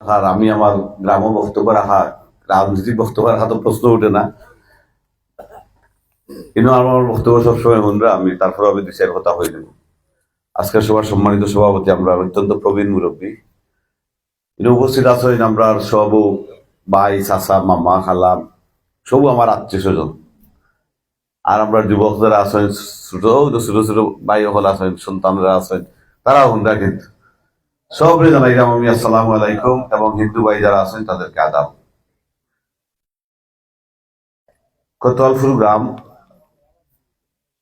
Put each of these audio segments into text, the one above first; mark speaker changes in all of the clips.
Speaker 1: আর আমি আমার গ্রাম বক্তব্য রাখা রাজনৈতিক বক্তব্য রাখা তো প্রশ্ন ওঠে না। কিন্তু আমার বক্তব্য সবসময় শুনরা আমি তারপরে আমি দেশের কথা হয়ে দেব। আজকের সবার সম্মানিত সভাপতি আমরা অত্যন্ত প্রবীণ মুরব্বী। কিন্তু উপস্থিত আছেন আমরা সব, ভাই, চাচা, মামা খালাম সব আমার আত্মীয় স্বজন। আর আমরা যুবক যারা আছেন, ছোট ছোট ছোট ভাই হল আছেন, সন্তানরা আছেন, তারাও হুন্ডা কিন্তু। আলাইকুম এবং হিন্দু ভাই যারা আছেন, তাদেরকে আদাব। গ্রাম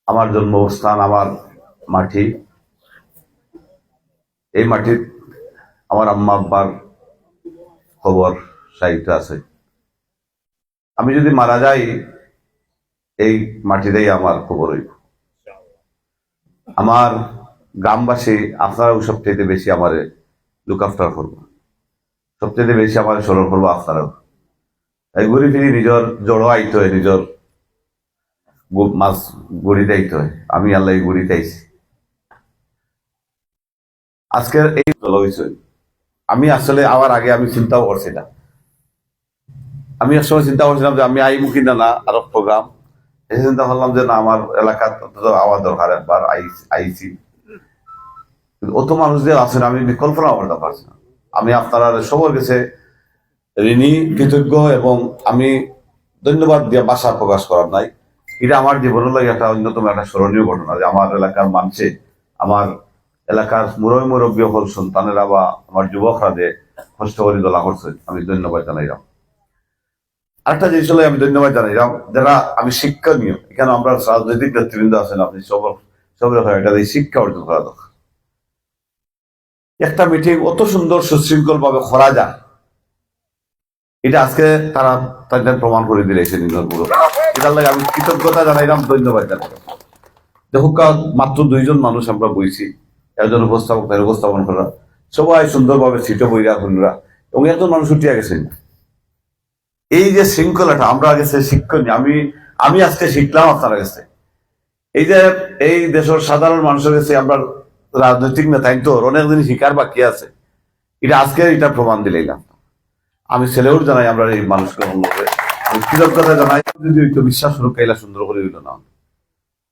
Speaker 1: আমার জন্মস্থান আমার মাটি এই মাটির আমার আম্মা, আব্বার খবর সাহিত্য আছে। আমি যদি মারা যাই, এই মাটিতেই আমার খবর হইব। আমার গ্রামবাসী, আপনারাও সবচেয়ে বেশি আমারে লুক আফটার করব। সবচেয়ে বেশি আমার স্মরণ করব আপনারাও। এই ঘুরি ফিরি নিজের জড়ো আইতে হয়, নিজের মাছ গড়িতে আইতে হয়। আমি আল্লাহ গড়িতে আইছি আজকের এই হয়েছে, আমি আসলে আমার আগে আমি চিন্তাও করছি না। আমি একসময় চিন্তা করছিলাম যে আমি আইমু কিনা না, আরও প্রোগ্রাম এই চিন্তা করলাম যে না, আমার এলাকার আমার দরকার একবার আইছি। অত মানুষ যে আছেন, আমি কল্পনা করতে পারছি না। আমি আপনারা সবার কাছে ঋণী, কৃতজ্ঞ এবং আমি ধন্যবাদ দিয়ে বাসা প্রকাশ করার নাই। এটা আমার জীবনের লাগে একটা অন্যতম একটা স্মরণীয় ঘটনা যে আমার এলাকার মানুষে, আমার এলাকার মুরব্বী মুরব্বী হল সন্তানেরা বা আমার যুবকরা যে কষ্ট করে দোলা করছে, আমি ধন্যবাদ জানাইলাম। আরেকটা জিনিস হলে, আমি ধন্যবাদ জানাইলাম, যারা আমি শিক্ষা নিয়ে এখানে আমরা রাজনৈতিক নেতৃবৃন্দ আছেন, আপনি সব হয় এটা শিক্ষা অর্জন করা দরকার। একটা মিটিং অত সুন্দর সুশৃঙ্খল ভাবে করা যায়। এটা আজকে তারা তাদের প্রমাণ করে দিলে নির্ভর পুরো এটার লাগে আমি কৃতজ্ঞতা জানাইলাম, ধন্যবাদ জানাইলাম। দেখো মাত্র দুইজন মানুষ আমরা বইছি, একজন উপস্থাপক তার উপস্থাপন করা সবাই সুন্দরভাবে সিটে বইরা হনরা এবং একজন মানুষ উঠিয়া গেছেন। এই যে শৃঙ্খলাটা, আমরা গেছে শিক্ষণীয় আমি আমি আজকে শিখলাম আপনারা কাছে। এই যে এই দেশের সাধারণ মানুষের কাছে আমরা রাজনৈতিক নেতা তো অনেক দিন শিকার বাকি আছে। এটা আজকে এটা প্রমাণ দিলাম আমি ছেলেও জানাই আমরা এই মানুষকে কৃতজ্ঞতা জানাই, যদি সুন্দর করে না।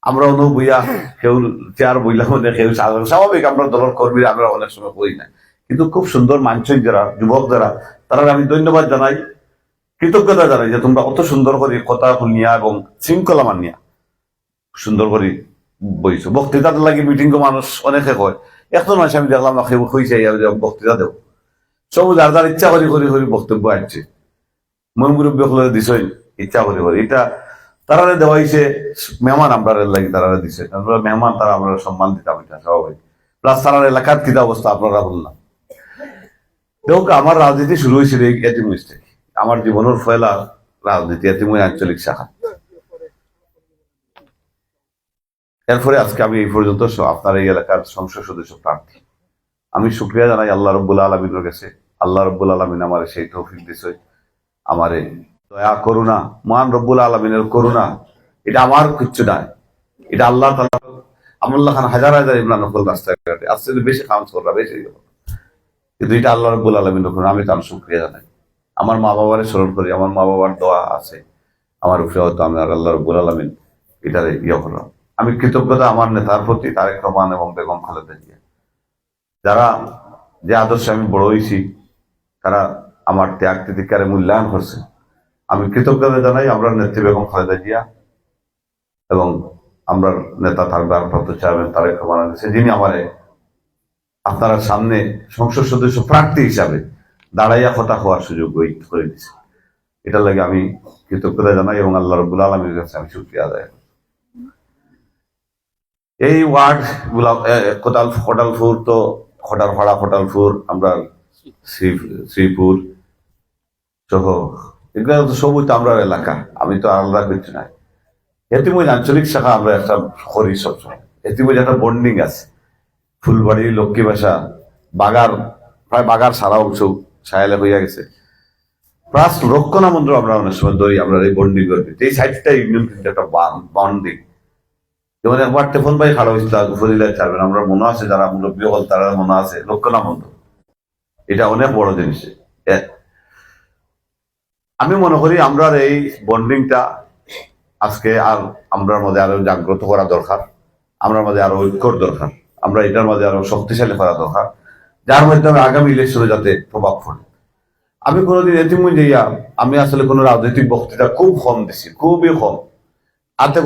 Speaker 1: আমরা অনু বইয়া কেউ চেয়ার বইলা মানে কেউ স্বাভাবিক, আমরা দলের কর্মীরা আমরা অনেক সময় করি না। কিন্তু খুব সুন্দর মানসিক যারা, যুবক যারা তারা আমি ধন্যবাদ জানাই। কৃতজ্ঞতা জানাই যে তোমরা অত সুন্দর করে কথা শুনিয়া এবং শৃঙ্খলা মানিয়া সুন্দর করে বইছো। বক্তৃতার লাগি মিটিং মানুষ অনেকে কয় এখন মানুষ আমি দেখলাম না হয়েছে বক্তৃতা দেব সব যার যার ইচ্ছা করি করি করি বক্তব্য আসছে মন মুরব্বী হলে দিছই ইচ্ছা করি করি এটা তারা দেওয়া হয়েছে মেহমান আমরা লাগি তারা দিছে। মেহমান তারা আমরা সম্মান দিতাম এটা স্বাভাবিক প্লাস তারা এলাকার কিতা অবস্থা আপনারা বললাম দেখো আমার রাজনীতি শুরু হয়েছিল এই এতিমুজ থেকে আমার জীবনের ফয়লা রাজনীতি এতিমুজ আঞ্চলিক শাখা। এরপরে আজকে আমি এই পর্যন্ত আপনার এই এলাকার সংসদ সদস্য প্রার্থী আমি শুক্রিয়া জানাই আল্লাহ রব্বুল আলমিনের কাছে। আল্লাহ রব্বুল আলমিন আমার সেই তৌফিক দিছে। আমারে দয়া করুণা, মহান রব্বুল আলমিনের করুণা, এটা আমার কিচ্ছু নাই। এটা আল্লাহ তালা আমুল্লাহ খান হাজার হাজার ইমরান নকল রাস্তায় ঘাটে আজকে বেশি কাজ করলাম বেশি কিন্তু এটা আল্লাহ রব্বুল আলমিনের করুণা, আমি তার শুক্রিয়া জানাই। আমার মা বাবারে স্মরণ করি, আমার মা বাবার দোয়া আছে। আমার উপরে হয়তো আমি আর আল্লাহ রব্বুল আলমিন এটারে ইয়ে করলাম। আমি কৃতজ্ঞতা আমার নেতার প্রতি তারেক রহমান এবং বেগম খালেদা জিয়া যারা যে আদর্শে আমি বড় হয়েছি, তারা আমার ত্যাগ তিতিকারে মূল্যায়ন করছে। আমি কৃতজ্ঞতা জানাই আমরা নেত্রী বেগম খালেদা জিয়া এবং আমরা নেতা তার ভারপ্রাপ্ত চেয়ারম্যান তারেক রহমান আছে যিনি আমারে আপনারা সামনে সংসদ সদস্য প্রার্থী হিসাবে দাঁড়াইয়া কথা হওয়ার সুযোগ করে দিছে। এটার লাগে আমি কৃতজ্ঞতা জানাই এবং আল্লাহ রবুল আলমীর কাছে আমি শুক্রিয়া আদায় করি। এই ওয়ার্ডগুলা কোটাল কোটালপুর তো খটারপাড়া কোটালপুর আমরা শ্রী- শ্রীপুর, সহ, এগুলো তো সবই তো আমরা এলাকা, আমি তো আলাদা কিছু নাই। এতিময় আঞ্চলিক শাখা আমরা একটা করি সবসময়। এতিময় একটা বন্ডিং আছে। ফুলবাড়ি লক্ষ্মী ভাষা বাগার, প্রায় বাগার সারা অংশ ছায়ালে হইয়া গেছে। প্লাস রক্ষণা মন্ত্র আমরা অনেক সময় ধরি, আমরা এই বন্ডিং করবি এই সাইডটা ইউনিয়ন কিন্তু একটা বন্ডিং যেমন একবার টেফন ভাই খাড়া হয়েছিল ফজিলায় চারবেন আমরা মনে আছে যারা মুরব্বী হল, তারা মনে আছে লক্ষণা মন্ত্র এটা অনেক বড় জিনিস। আমি মনে করি আমরা এই বন্ডিংটা আজকে আর আমরার মধ্যে আরও জাগ্রত করা দরকার। আমরার মধ্যে আরও ঐক্যর দরকার। আমরা এটার মধ্যে আরও শক্তিশালী করা দরকার। যার মাধ্যমে আগামী ইলেকশনে যাতে প্রভাব পড়ে আমি কোনোদিন এতিমগঞ্জ যাইয়া আমি আসলে কোনো রাজনৈতিক বক্তৃতা খুব কম দিছি, খুবই কম।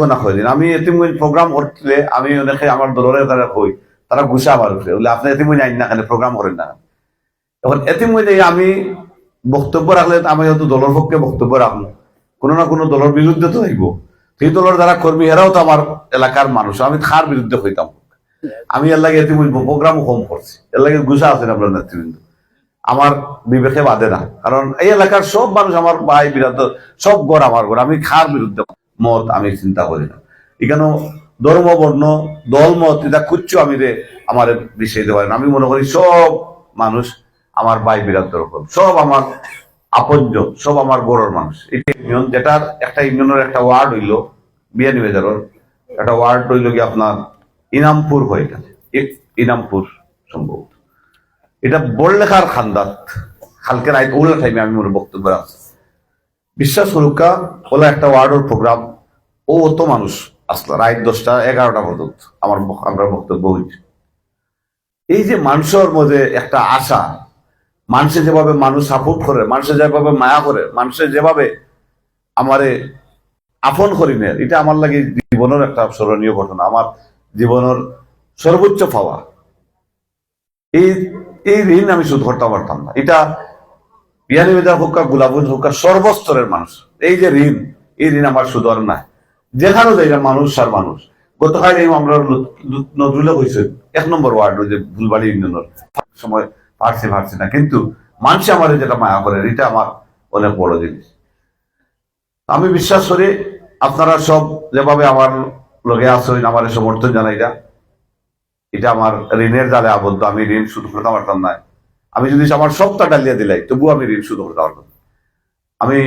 Speaker 1: গোনা হয়ে দিন আমি এতিমগঞ্জ প্রোগ্রাম করতে আমি অনেকে আমার দলের তারা কই তারা গুসা আমার উপরে বলে আপনি এতিমগঞ্জ আইন না কেন? প্রোগ্রাম করেন না এখন এতিমগঞ্জ আমি বক্তব্য রাখলে আমি হয়তো দলের পক্ষে বক্তব্য রাখব কোনো না কোনো দলের বিরুদ্ধে তো হইব সেই দলের যারা কর্মী এরাও তো আমার এলাকার মানুষ আমি খার বিরুদ্ধে হইতাম আমি এর লাগে এতিমগঞ্জ প্রোগ্রামও কম করছি এর লাগে গুসা আছেন আপনার নেতৃবৃন্দ। আমার বিবেকে বাদে না। কারণ এই এলাকার সব মানুষ আমার ভাই বিরাট সব গড় আমার গড়। আমি খার বিরুদ্ধে মত আমি চিন্তা করি না। এখানে ধর্ম, বর্ণ, দল, মত, এটা কুচ্ছ আমি রে আমার বিষয় দিতে পারেন আমি মনে করি সব মানুষ আমার ভাই রকম সব আমার আপনজন, সব আমার গড়ের মানুষ। এটা ইউনিয়ন, যেটার একটা ইউনিয়নের একটা ওয়ার্ড হইল বিয়ানি বাজারের, একটা ওয়ার্ড হইল কি আপনার ইনামপুর হয়ে গেছে ইনামপুর সম্ভবত। এটা বড়লেখার খান্দাত। কালকে রাত ওলা টাইমে আমি মনে বক্তব্য রাখছি। বিশ্বাস করুকা হলো একটা ওয়ার্ডের প্রোগ্রাম ও অত মানুষ। আসলো রাত দশটা, এগারোটা পর্যন্ত, আমার আমরা বক্তব্য হয়েছে এই যে মানুষের মধ্যে একটা আশা, মানুষে যেভাবে মানুষ সাপোর্ট করে, মানুষে যেভাবে মায়া করে, মানুষে যেভাবে আমারে আপন করি নেয় এটা আমার লাগে জীবনের একটা স্মরণীয় ঘটনা, আমার জীবনের সর্বোচ্চ পাওয়া। এই এই ঋণ আমি শোধ করতে পারতাম না। এটা বিহারি বেদার হোক গুলাবুজ হোক সর্বস্তরের মানুষ, এই যে ঋণ, এই ঋণ আমার আর নাই। যেখানেও যাই না, মানুষ আর মানুষ। গতকাল এই আমরা নজরুলে হয়েছে এক নম্বর ওয়ার্ড যে ভুলবাড়ি ইউনিয়নের। সময় পারছি পারছি না, কিন্তু মানুষ আমার যেটা মায়া করে, এটা আমার অনেক বড় জিনিস। আমি বিশ্বাস করি আপনারা সব যেভাবে আমার লগে আসেন আমার সমর্থন জানাইরা, এটা আমার ঋণের জালে আবদ্ধ, আমি ঋণ শুধু করতে পারতাম না। আমি যদি আমার সবটা ডালিয়ে দিলাই, তবুও আমি ঋণ শুধু করতে পারতাম আমি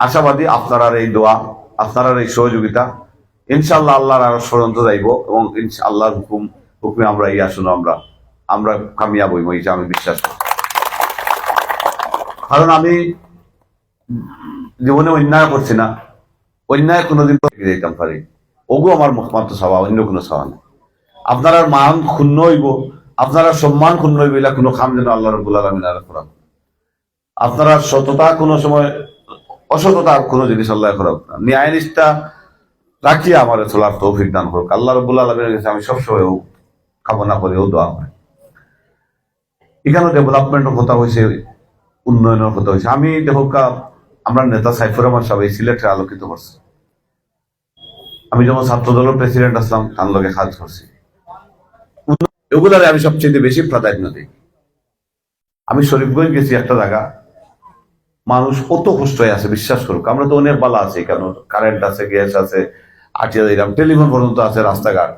Speaker 1: আশাবাদী আপনার এই দোয়া আপনার এই সহযোগিতা ইনশাল্লাহ আল্লাহর আরও ষড়যন্ত্র যাইব এবং আল্লাহর হুকুম, হুকুমে আমরা ইয়া শুনো আমরা আমরা কামিয়াব হইব এটা আমি বিশ্বাস করি। কারণ আমি জীবনে অন্যায় করছি না, অন্যায় কোনোদিন যেতাম পারি। ওগো আমার মুখমাত্র স্বভাব অন্য কোনো স্বভাব নেই। আপনার মান ক্ষুণ্ণ হইব আপনারা সম্মান ক্ষুণ্ণ হইব কোনো খাম যেন আল্লাহ রবুল আলমিন করান আপনারা সততা কোনো সময়, অসততা কোনো জিনিস আল্লাহ করাব না। ন্যায় নিষ্ঠা রাখিয়ে আমার, চলার তৌফিক দান করুক। আল্লাহ রবুল আলমিনের কাছে আমি সবসময় কামনা করি ও দোয়া করি। এখানে ডেভেলপমেন্টের কথা হয়েছে উন্নয়নের কথা হয়েছে আমি দেখুক আমরা নেতা সাইফুর রহমান সাহেব এই সিলেটে আলোকিত করছে। আমি যখন ছাত্র দলের প্রেসিডেন্ট আসলাম, তার লগে কাজ করছি। এগুলারে আমি সবচেয়ে বেশি প্রাধান্য দিই। আমি শরীফগঞ্জ গেছি একটা জায়গা। মানুষ কত কষ্ট হয়ে আছে, বিশ্বাস করুক। আমরা তো অনেক বালা আছে, কেন কারেন্ট আছে গ্যাস আছে আটিয়া দিলাম টেলিফোন পর্যন্ত আছে রাস্তাঘাট।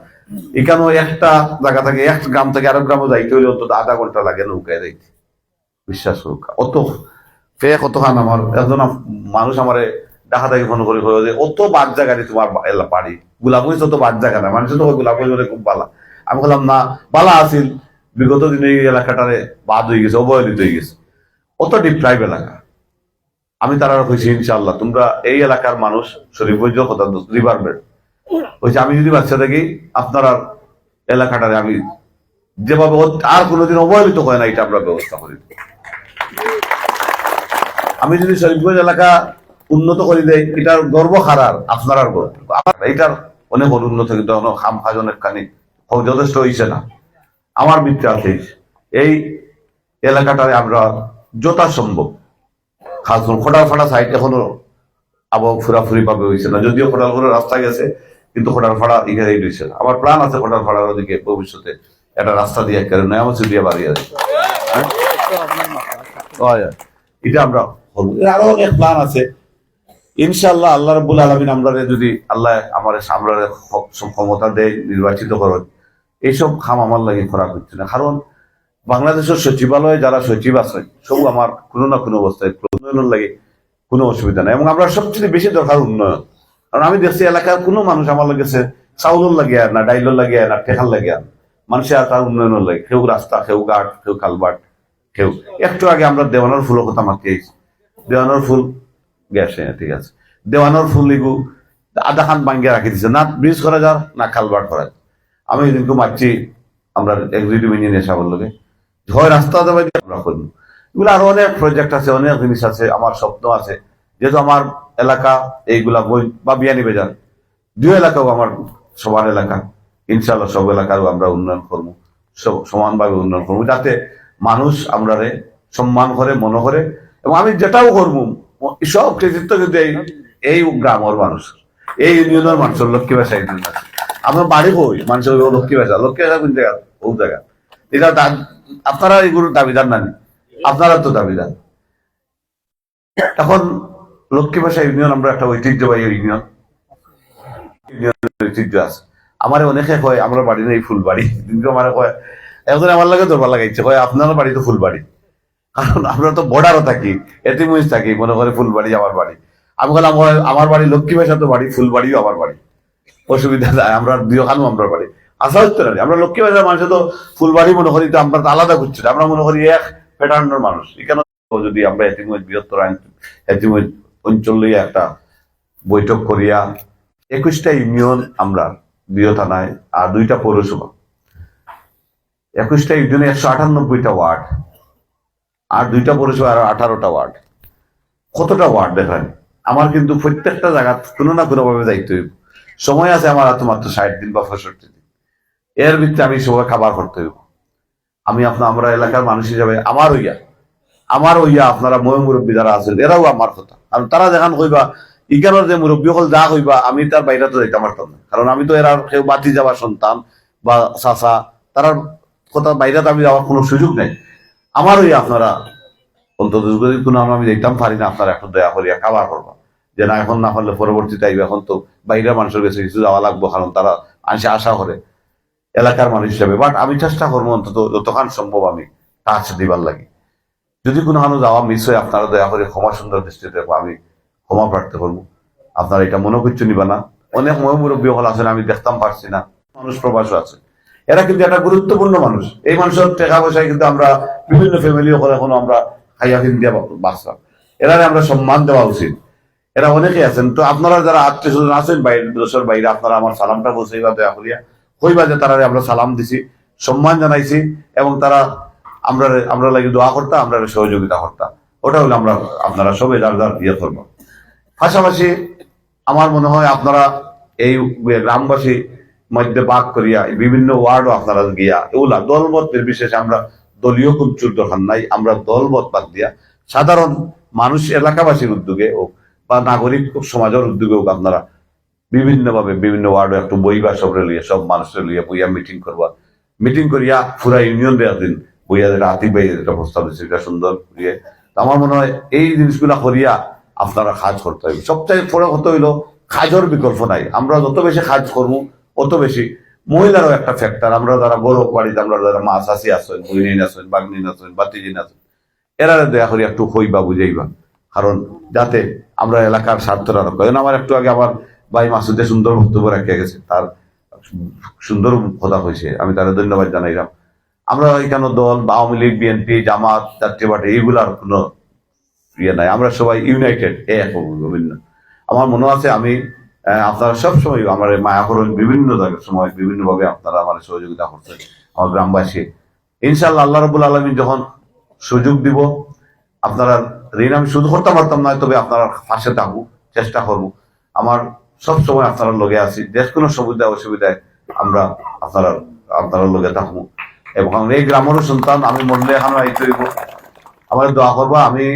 Speaker 1: এখানেও একটা জায়গা থেকে, এক গ্রাম থেকে আরেক গ্রামে যাইতে হইলে অন্তত আধা ঘণ্টা লাগে নৌকায় যাইতে। বিশ্বাস করুক। অত ফে কতখান আমার। একজন মানুষ আমারে দেখা দেখি ফোন করে যে, অত বাদ জায়গা তোমার বাড়ি। গোলাপুরি তো বাদ জায়গা না। মানুষ তো গোলাপুরি বলে খুব বালা। আমি বললাম, না, বালা আছিল। বিগত দিনে এই এলাকাটারে বাদ হয়ে গেছে, অবহেলিত হয়ে গেছে। অত ডিপ্রাইভ এলাকা। আমি তারা কইছি ইনশাল্লাহ তোমরা এই এলাকার মানুষ শরীফগঞ্জ কথা রিভার বেড কইছে, আমি যদি বাচ্চা থাকি, আপনারা এলাকাটারে আমি যেভাবে আর কোনোদিন অবহেলিত হয় না, এটা আমরা ব্যবস্থা করি। আমি যদি শরীফগঞ্জ এলাকা উন্নত করে দেয় এটার গর্ব হারার, আপনার আর গর্ব। এটার অনেক অনুন্নত, কিন্তু অনেক খাম কাজ অনেক যথেষ্ট হয়েছে না। আমার মিত্র আছে। এই এলাকাটারে আমরা যথাসম্ভব খাস খোটা ফাটা সাইড এখনও আবহাওয়া ফুরাফুরি ভাবে হয়েছে না। যদিও খোটার করে রাস্তা গেছে, কিন্তু খোটার ফাড়া এখানে রয়েছে না। আমার প্ল্যান আছে খোটার ফাড়ার ওদিকে, ভবিষ্যতে একটা রাস্তা দিয়ে একটা নয়ামত দিয়ে বাড়িয়ে আছে হয়। এটা আমরা আরও অনেক প্ল্যান আছে। ইনশাল্লাহ আল্লাহ রবুল আলমিন আমরা যদি আল্লাহ আমার আমরা ক্ষমতা দেয়, নির্বাচিত করেন। এইসব খাম আমার লাগে খোরাক হচ্ছে না। কারণ বাংলাদেশের সচিবালয়ে যারা সচিব আছে, সব আমার কোনো না কোনো অবস্থায় উন্নয়নের লাগে কোনো অসুবিধা নাই। এবং আমরা সবচেয়ে বেশি দরকার উন্নয়ন। কারণ আমি দেখছি এলাকার কোনো মানুষ আমার লাগেছে চাউলের লাগিয়া না ডাইলের লাগিয়া না টেকার লাগিয়া মানুষের আর তার উন্নয়নের লাগে। কেউ রাস্তা, কেউ ঘাট, কেউ কালবাট, কেউ একটু আগে আমরা দেওয়ানোর ফুলের কথা মাতি আইছি দেওয়ানোর ফুল গেছে, ঠিক আছে। দেওয়ানোর ফুল লিগু আধা খান ভাঙ্গে রাখি দিছে। না ব্রিজ করা যার, না কালভার্ট করা। আমি এদিনকে মারছি, আমরা এক্সিকিউটিভ ইঞ্জিনিয়ার লগে হয় রাস্তা দেবে আমরা করব। এগুলো আরও অনেক প্রজেক্ট আছে, অনেক জিনিস আছে, আমার স্বপ্ন আছে। যেহেতু আমার এলাকা, এইগুলা বই বা বিয়ানি বেজার দুই এলাকাও আমার সবার এলাকা। ইনশাল্লাহ সব এলাকারও আমরা উন্নয়ন করব। সব- সমানভাবে উন্নয়ন করব, যাতে মানুষ আমরা সম্মান করে, মনে করে। এবং আমি যেটাও করব সব কৃতিত্ব কিন্তু এই এই গ্রামের মানুষ এই ইউনিয়নের মানুষের লক্ষ্মী ভাষা ইউনিয়ন আছে। আমার বাড়ি কই মানুষের লক্ষ্মী ভাষা লক্ষ্মী ভাষা কোন জায়গা? ও জায়গা। এটা আপনারা এগুলোর দাবিদার না আপনারা তো দাবিদার। এখন লক্ষ্মী ভাষা ইউনিয়ন আমরা একটা ঐতিহ্যবাহী ইউনিয়ন। ঐতিহ্য আছে। আমার অনেকে কয়, আমার বাড়ি নেই ফুলবাড়ি কিন্তু আমার কয়, একজন আমার লাগে দরবার লাগাইছে। কয় আপনার বাড়ি তো ফুলবাড়ি কারণ আমরা তো বর্ডারও থাকি এতিমুজ থাকি, মনে করে ফুলবাড়ি আমার বাড়ি। আমি বললাম আমার বাড়ি লক্ষ্মী ভাষা তো বাড়ি ফুলবাড়িও আমার বাড়ি। অসুবিধা নাই, আমরা দুখানো আমরা বাড়ি। আসা হচ্ছে না আমরা লক্ষ্মী ভাষার মানুষ তো ফুলবাড়ি মনে করি, তো আমরা তো আলাদা করছি। আমরা মনে করি এক প্যাটার্নের মানুষ। এখানে যদি আমরা এতিমুজ বৃহত্তর এতিমুজ অঞ্চল লইয়া একটা বৈঠক করিয়া একুশটা ইউনিয়ন আমরা বিয় থানায় আর দুইটা পৌরসভা। একুশটা ইউনিয়নে একশো আটানব্বইটা ওয়ার্ড। আর দুইটা পৌরসভা আর আঠারোটা ওয়ার্ড। কতটা ওয়ার্ড দেখেন আমার কিন্তু প্রত্যেকটা জায়গা কোনো না কোনো ভাবে দায়িত্ব হইব। সময় আছে আমার হাতে মাত্র ষাট দিন বা পঁয়ষট্টি দিন। এর ভিত্তিতে আমি সবাই খাবার করতে হইব। আমি আপনার আমরা এলাকার মানুষ হিসাবে আমার হইয়া আমার হইয়া আপনারা ময় মুরব্বী যারা আছেন, এরাও আমার কথা। আর তারা দেখান কইবা ইগানোর যে মুরব্বী হল যা কইবা, আমি তার বাইরে তো যাইতে পারতাম না। কারণ আমি তো এরা কেউ বাতি যাওয়ার সন্তান বা চাচা, তারার কথা বাইরে তো আমি যাওয়ার কোনো সুযোগ নেই। আমার হইয়া আপনারা অন্তত যদি কোনো আমি দেখতাম পারি না আপনারা একটু দয়া করিয়া খাবার করবা। যে না, এখন না হলে পরবর্তীতে আইবে এখন তো বাইরের মানুষের কাছে কিছু যাওয়া লাগবো, কারণ তারা আসে আশা করে এলাকার মানুষ হিসাবে। বাট আমি চেষ্টা করব অন্তত যতক্ষণ সম্ভব আমি টাচ দিবার লাগে। যদি কোনো হানো যাওয়া মিস হয়, আপনারা দয়া করে ক্ষমা সুন্দর দৃষ্টিতে আমি ক্ষমা প্রার্থী করব। আপনারা এটা মনে করছ নিবা না। অনেক ময় মুরব্বী হল আছেন, আমি দেখতাম পারছি না। মানুষ প্রবাসও আছে। এরা কিন্তু একটা গুরুত্বপূর্ণ মানুষ। এই মানুষের টাকা পয়সায় কিন্তু আমরা বিভিন্ন ফ্যামিলি হলে এখনও আমরা খাইয়া ফিন দিয়া বাঁচলাম। এরা আমরা সম্মান দেওয়া উচিত। এরা অনেকে আছেন। তো আপনারা যারা আত্মীয় স্বজন আছেন, বাইরে দেশের বাইরে, আপনারা আমার সালামটা পৌঁছাইবা দয়া করিয়া কইবা যে তারা আমরা সালাম দিছি, সম্মান জানাইছি এবং তারা আমরা আমরা লাগি দোয়া করতাম আমরা সহযোগিতা করতাম ওটা হলো আমরা, আপনারা সবাই যার যার ইয়ে করব। পাশাপাশি আমার মনে হয় আপনারা এই গ্রামবাসী মধ্যে ভাগ করিয়া বিভিন্ন ওয়ার্ডও আপনারা গিয়া, এগুলা দলমত নির্বিশেষে আমরা দলীয় কুঞ্চুর দরকার নাই, আমরা দলমত বাদ দিয়া সাধারণ মানুষ এলাকাবাসীর উদ্যোগে হোক বা নাগরিক সমাজের উদ্যোগে হোক আপনারা বিভিন্নভাবে বিভিন্ন ওয়ার্ডে একটু বইবা সবরে লিয়ে সব মানুষের লিয়ে বইয়া মিটিং করবা। মিটিং করিয়া পুরা ইউনিয়ন দেওয়ার দিন বইয়া যেটা আতিক ভাই যেটা প্রস্তাব দিচ্ছে এটা সুন্দর ইয়ে আমার মনে হয় এই জিনিসগুলা করিয়া আপনারা কাজ করতে হবে সবচেয়ে বড় কথা হইল, কাজের বিকল্প নাই। আমরা যত বেশি কাজ করব, অত বেশি মহিলারও একটা ফ্যাক্টর আমরা যারা বড় বাড়িতে, আমরা যারা মা চাষি আছেন বইনিন আছেন, বাগনিন আছেন, বাতিজিন আছেন এরা দয়া করে একটু হইবা, বুঝাইবা। কারণ যাতে আমরা এলাকার স্বার্থটা রক্ষা কারণ আমার একটু আগে আমার ভাই মাসুদে সুন্দর বক্তব্য রেখে গেছে। তার সুন্দর কথা হয়েছে। আমি তাদের ধন্যবাদ জানাইলাম। আমরা এখানে দল বা আওয়ামী লীগ, বিএনপি, জামাত, জাতীয় পার্টি এগুলার কোনো ইয়ে নাই। আমরা সবাই ইউনাইটেড এক বিভিন্ন। আমার মনে আছে আমি আপনারা সবসময় আমার মায়াকরণ বিভিন্ন সময় বিভিন্নভাবে আপনারা আমার সহযোগিতা করছেন, আমার গ্রামবাসী। ইনশাল্লাহ আল্লাহ রবুল আলমী যখন সুযোগ দিব, আপনারা ঋণ আমি শুধু করতে পারতাম না, তবে আপনারা পাশে থাকব, চেষ্টা করব। আমার সব সময় আপনারা লগে আছি, যে কোনো সুবিধা অসুবিধায় আমরা আপনারা আপনারা লগে থাকব। এবং এই গ্রামেরও সন্তান, আমি মরলে এখন আইতে হইব। আমার দোয়া করবা, আমি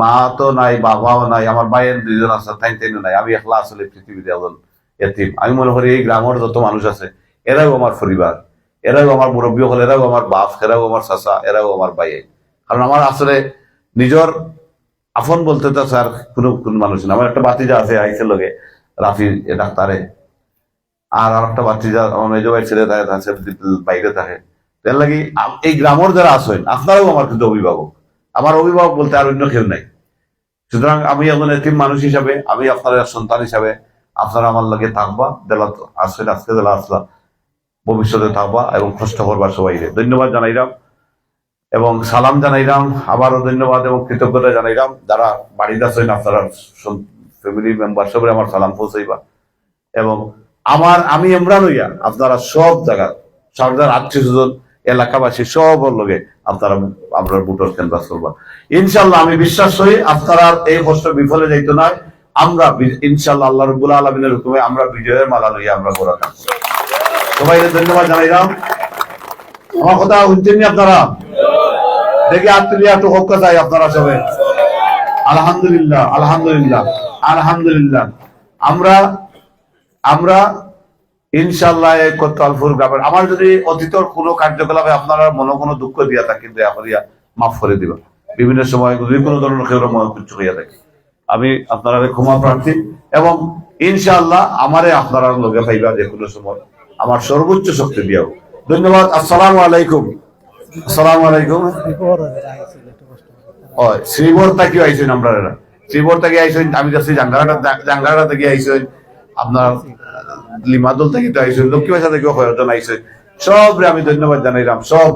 Speaker 1: মা তো নাই, বাবাও নাই, আমার ভাইয়ের দুইজন আছে, তাই তাইও নাই, আমি একলা আসলে পৃথিবীতে একজন এতিম। আমি মনে করি এই গ্রামের যত মানুষ আছে, এরাও আমার পরিবার, এরাও আমার মুরব্বী হল, এরাও আমার বাপ, এরাও আমার চাচা, এরাও আমার ভাইয়ে কারণ আমার আসলে নিজের আপন বলতে তো স্যার কোনো কোন মানুষ না। আমার একটা বাতিজা আছে, আইসের লগে, রাফি ডাক্তারে। আর আর একটা বাতিজা আমার মেজো ভাই ছেলে থাকে থাকে বাইরে থাকে। তার লাগি এই গ্রামের যারা আছেন, আপনারাও আমার কিন্তু অভিভাবক। আমার অভিভাবক বলতে আর অন্য কেউ নাই। সুতরাং আমি একজন এতিম মানুষ হিসাবে, আমি আপনার সন্তান হিসাবে, আপনারা আমার লগে থাকবা দেলা আসেন আজকে দেলা আসলা। ভবিষ্যতে থাকবা এবং কষ্ট করবা সবাই ধন্যবাদ জানাইলাম। এবং সালাম জানাইলাম, আবারও ধন্যবাদ এবং কৃতজ্ঞতা জানাইলাম। যারা বাড়িতে আছেন, আপনারা ফ্যামিলি মেম্বার সবাই আমার সালাম পৌঁছাইবা। এবং আমার, আমি এমরান হইয়া, আপনারা সব জায়গা সরকার আত্মীয় স্বজন, এলাকাবাসী সব লগে আপনারা আমরা ভোটার কেন্দ্র করবা। ইনশাল্লাহ আমি বিশ্বাস করি আপনারা এই কষ্ট বিফলে যাইতো না। আমরা ইনশাল্লাহ আল্লাহ রব্বুল আলমিনের হুকুমে আমরা বিজয়ের মালা লইয়া আমরা গোড়া থাকব। সবাই ধন্যবাদ জানাইলাম। আমার কথা শুনছেন আপনারা? দেখি আত্মীয় একটু হোক চাই আপনারা সবাই। আলহামদুলিল্লাহ আলহামদুলিল্লাহ আলহামদুলিল্লাহ। আমরা আমরা ইনশাল্লাহ এই কোতোয়ালপুর গ্রামের আমার যদি অতীতর কোনো কার্যকলাপে আপনারা মনে কোনো দুঃখ দিয়া থাকেন, দয়া করিয়া মাফ করে দিবা বিভিন্ন সময় যদি কোনো ধরনের কেউ মনে কিছু হইয়া থাকে। আমি আপনারা ক্ষমা প্রার্থী এবং ইনশাআল্লাহ আমারে আপনারা লগে পাইবা যে কোনো সময়। আমার সর্বোচ্চ শক্তি দিয়াও ধন্যবাদ, আসসালামু আলাইকুম। আসসালামু আমি ধন্যবাদ জানাইলাম, সব।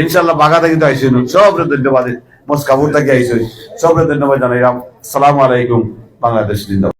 Speaker 1: ইনশাল্লাহ বাগা থেকে তো আইছেন, সব ধন্যবাদ। মস্কাপুর থেকে আইছেন, সব ধন্যবাদ জানাইলাম। সালাম আলাইকুম, বাংলাদেশ